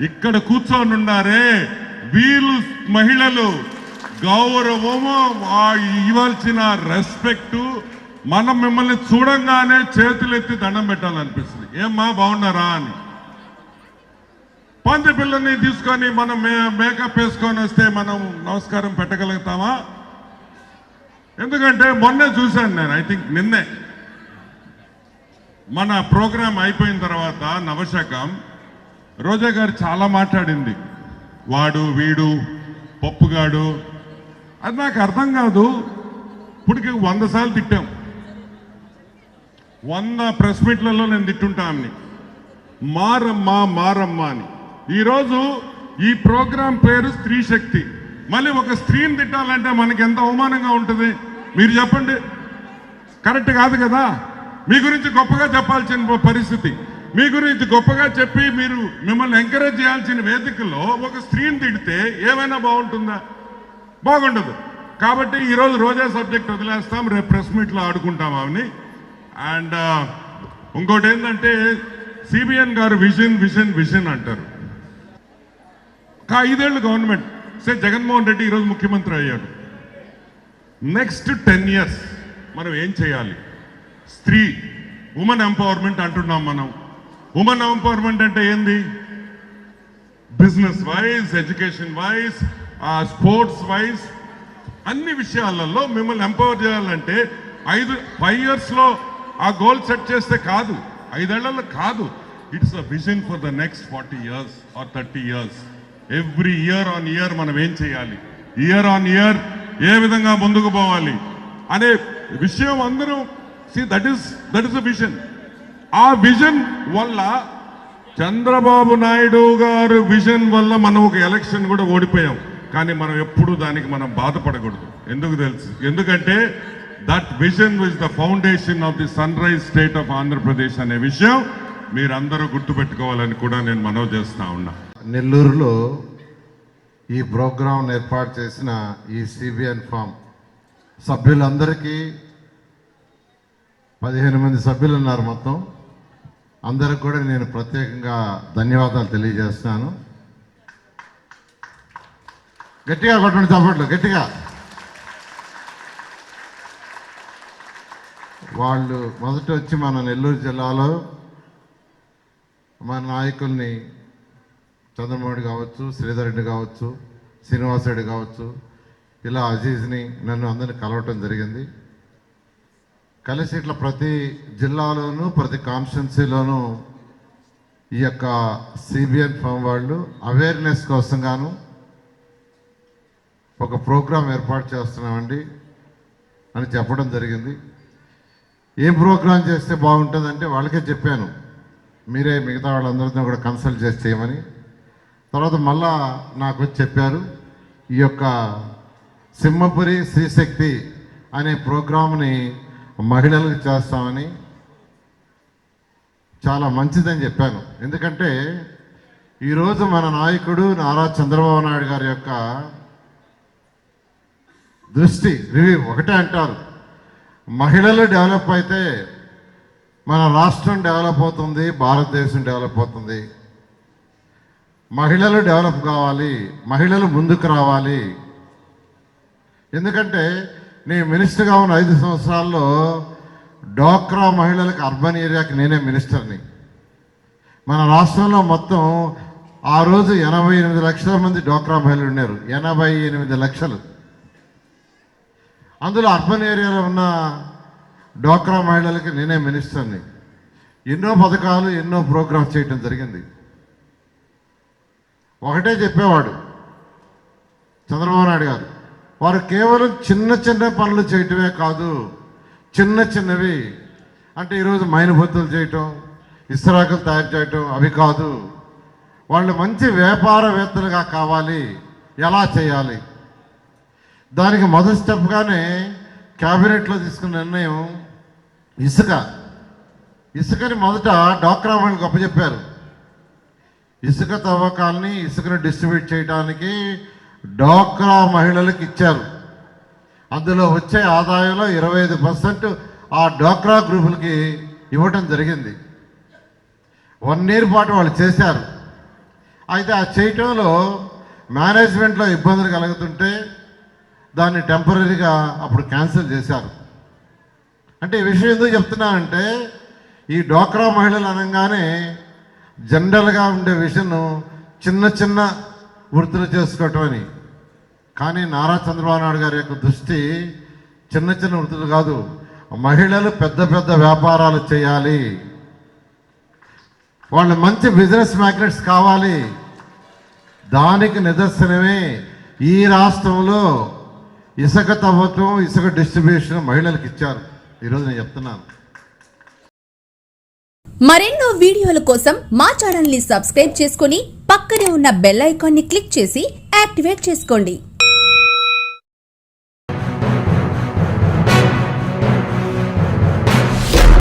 ఇక్కడ కూర్చోనున్నారే వీళ్ళు మహిళలు. గౌరవము ఇవ్వాల్సిన రెస్పెక్టు మనం మిమ్మల్ని చూడంగానే చేతులెత్తి దండం పెట్టాలనిపిస్తుంది. ఏమ్మా బాగున్నారా అని. పంది పిల్లల్ని తీసుకొని మనం మే- మేకప్ వేసుకొని వస్తే మనం నమస్కారం పెట్టగలుగుతామా? ఎందుకంటే మొన్నే చూశాను నేను ఐ థింక్ నిన్నే. మన ప్రోగ్రాం అయిపోయిన తర్వాత నవశకం రోజా గారు చాలా మాట్లాడింది. వాడు వీడు పప్పుగాడు. అది నాకు అర్థం కాదు. ఇప్పటికి వంద సార్లు తిట్టాం. వంద ప్రెస్ మీట్లలో నేను తిట్టుంటా అన్ని. మారమ్మా మారమ్మా అని. ఈరోజు ఈ ప్రోగ్రాం పేరు స్త్రీ శక్తి. మళ్ళీ ఒక స్త్రీని తిట్టాలంటే మనకి ఎంత అవమానంగా ఉంటుంది? మీరు చెప్పండి. కరెక్ట్ కాదు కదా? మీ గురించి గొప్పగా చెప్పాల్సిన పరిస్థితి. మీ గురించి గొప్పగా చెప్పి మీరు మిమ్మల్ని ఎంకరేజ్ చేయాల్సిన వేదికలో ఒక స్త్రీని తిడితే ఏమైనా బాగుంటుందా? బాగుండదు. కాబట్టి ఈరోజు రోజా సబ్జెక్ట్ వదిలేస్తాం రేపు ప్రెస్ మీట్లో ఆడుకుంటాం అవని అండ్ uh, ఇంకోటి ఏంటంటే సిబిఎన్ గారు విజన్ విజన్ విజన్ అంటారు. ఐదేళ్ళు గవర్నమెంట్. సే జగన్మోహన్ రెడ్డి ఈరోజు ముఖ్యమంత్రి అయ్యాడు. నెక్స్ట్ టెన్ ఇయర్స్ మనం ఏం చేయాలి? స్త్రీ ఉమెన్ ఎంపవర్మెంట్ అంటున్నాం మనం. ఉమెన్ ఎంపవర్మెంట్ అంటే ఏంది? Business wise education wise sports wise అన్ని విషయాలలో మిమ్మల్ని ఎంపవర్ చేయాలంటే ఐదు ఫైవ్ ఇయర్స్లో ఆ గోల్ సెట్ చేస్తే కాదు. ఐదేళ్ళలో కాదు. It's a vision for the next forty years or thirty years every year on year మనం ఏం చేయాలి? ఇయర్ ఆన్ ఇయర్ ఏ విధంగా ముందుకు పోవాలి? అనే విషయం అందరూ see that is that is a vision ఆ విజన్ వల్ల చంద్రబాబు నాయుడు గారు విజన్ వల్ల మనం ఒక ఎలక్షన్ కూడా ఓడిపోయాం. కానీ మనం ఎప్పుడు దానికి మనం బాధపడకూడదు. ఎందుకు తెలుసు? ఎందుకంటే that vision is the foundation of the sunrise state of Andhra Pradesh అనే విషయం మీరందరూ గుర్తుపెట్టుకోవాలని కూడా నేను మనవి చేస్తా ఉన్నా. నెల్లూరులో ఈ ప్రోగ్రాం ఏర్పాటు చేసిన ఈ సిబిఎన్ ఫామ్ సభ్యులందరికీ పదిహేను మంది సభ్యులు ఉన్నారు మొత్తం. అందరికి కూడా నేను ప్రత్యేకంగా ధన్యవాదాలు తెలియజేస్తున్నాను. గట్టిగా కొట్టండి చప్పట్లు గట్టిగా. వాళ్ళు మొదట వచ్చి మన నెల్లూరు జిల్లాలో మన నాయకుల్ని చంద్రమోహన్ కావచ్చు శ్రీధర్ రెడ్డి కావచ్చు శ్రీనివాసరెడ్డి కావచ్చు ఇలా అజీజ్ని నన్ను అందరిని కలవటం జరిగింది. కలిసి ఇట్లా ప్రతి జిల్లాలోనూ ప్రతి కాన్స్టిట్యున్సీలోనూ ఈ యొక్క సిబిఎన్ ఫామ్ వాళ్ళు అవేర్నెస్ కోసం గాను ఒక ప్రోగ్రాం ఏర్పాటు చేస్తున్నామండి అని చెప్పడం జరిగింది. ఏం ప్రోగ్రాం చేస్తే బాగుంటుందంటే వాళ్ళకే చెప్పాను. మీరే మిగతా వాళ్ళందరితో కూడా కన్సల్ట్ చేసి చేయమని. తర్వాత మళ్ళా నాకు వచ్చి చెప్పారు ఈ యొక్క సింహపురి శ్రీశక్తి అనే ప్రోగ్రామ్ని మహిళలకు చేస్తామని చాలా మంచిదని చెప్పాను. ఎందుకంటే ఈరోజు మన నాయకుడు నారా చంద్రబాబు నాయుడు గారి యొక్క దృష్టి రివ్యూ ఒకటే అంటారు. మహిళలు డెవలప్ అయితే మన రాష్ట్రం డెవలప్ అవుతుంది భారతదేశం డెవలప్ అవుతుంది. మహిళలు డెవలప్ కావాలి మహిళలు ముందుకు రావాలి. ఎందుకంటే నేను మినిస్టర్గా ఉన్న ఐదు సంవత్సరాల్లో డోక్రా మహిళలకు అర్బన్ ఏరియాకి నేనే మినిస్టర్ని మన రాష్ట్రంలో మొత్తం ఆ రోజు ఎనభై ఎనిమిది లక్షల మంది డోక్రా మహిళలు ఉన్నారు. ఎనభై ఎనిమిది లక్షలు. అందులో అర్బన్ ఏరియాలో ఉన్న డోక్రా మహిళలకి నేనే మినిస్టర్ని ఎన్నో పథకాలు ఎన్నో ప్రోగ్రామ్స్ చేయటం జరిగింది. ఒకటే చెప్పేవాడు చంద్రబాబు నాయుడు గారు. వారు కేవలం చిన్న చిన్న పనులు చేయటమే కాదు చిన్న చిన్నవి. అంటే ఈరోజు మైనబొత్తులు చేయటం ఇస్రాకులు తయారు చేయటం అవి కాదు. వాళ్ళు మంచి వ్యాపారవేత్తలుగా కావాలి. ఎలా చేయాలి? దానికి మొదటి స్టెప్గానే క్యాబినెట్లో తీసుకున్న నిర్ణయం ఇసుక. ఇసుకని మొదట డాక్రా వాళ్ళకి అప్పచెప్పారు ఇసుక తవ్వకాలని ఇసుకను డిస్ట్రిబ్యూట్ చేయడానికి డోక్రా మహిళలకు ఇచ్చారు. అందులో వచ్చే ఆదాయంలో ఇరవై ఐదు పర్సెంట్ ఆ డోక్రా గ్రూపులకి ఇవ్వటం జరిగింది. వన్ ఇయర్ పాటు వాళ్ళు చేశారు. అయితే ఆ చేయటంలో మేనేజ్మెంట్లో ఇబ్బందులు కలుగుతుంటే దాన్ని టెంపరీగా అప్పుడు క్యాన్సిల్ చేశారు. అంటే ఈ విషయం ఎందుకు చెప్తున్నానంటే ఈ డోక్రా మహిళలు అనగానే జనరల్గా ఉండే విషయం చిన్న చిన్న వృత్తులు చేసుకోవటం అని. కానీ నారా చంద్రబాబు నాయుడు గారి యొక్క దృష్టి చిన్న చిన్న వృత్తులు కాదు. మహిళలు పెద్ద పెద్ద వ్యాపారాలు చేయాలి. వాళ్ళు మంచి బిజినెస్ మ్యాగ్నెట్స్ కావాలి. దానికి నిదర్శనమే ఈ రాష్ట్రంలో ఇసుక తవ్వకం ఇసుక డిస్ట్రిబ్యూషన్ మహిళలకు ఇచ్చారు. ఈరోజు నేను చెప్తున్నాను. మరెన్నో వీడియోల కోసం మా ఛానల్ని సబ్స్క్రైబ్ చేసుకుని పక్కనే ఉన్న బెల్ ఐకాన్ని క్లిక్ చేసి యాక్టివేట్ చేసుకోండి.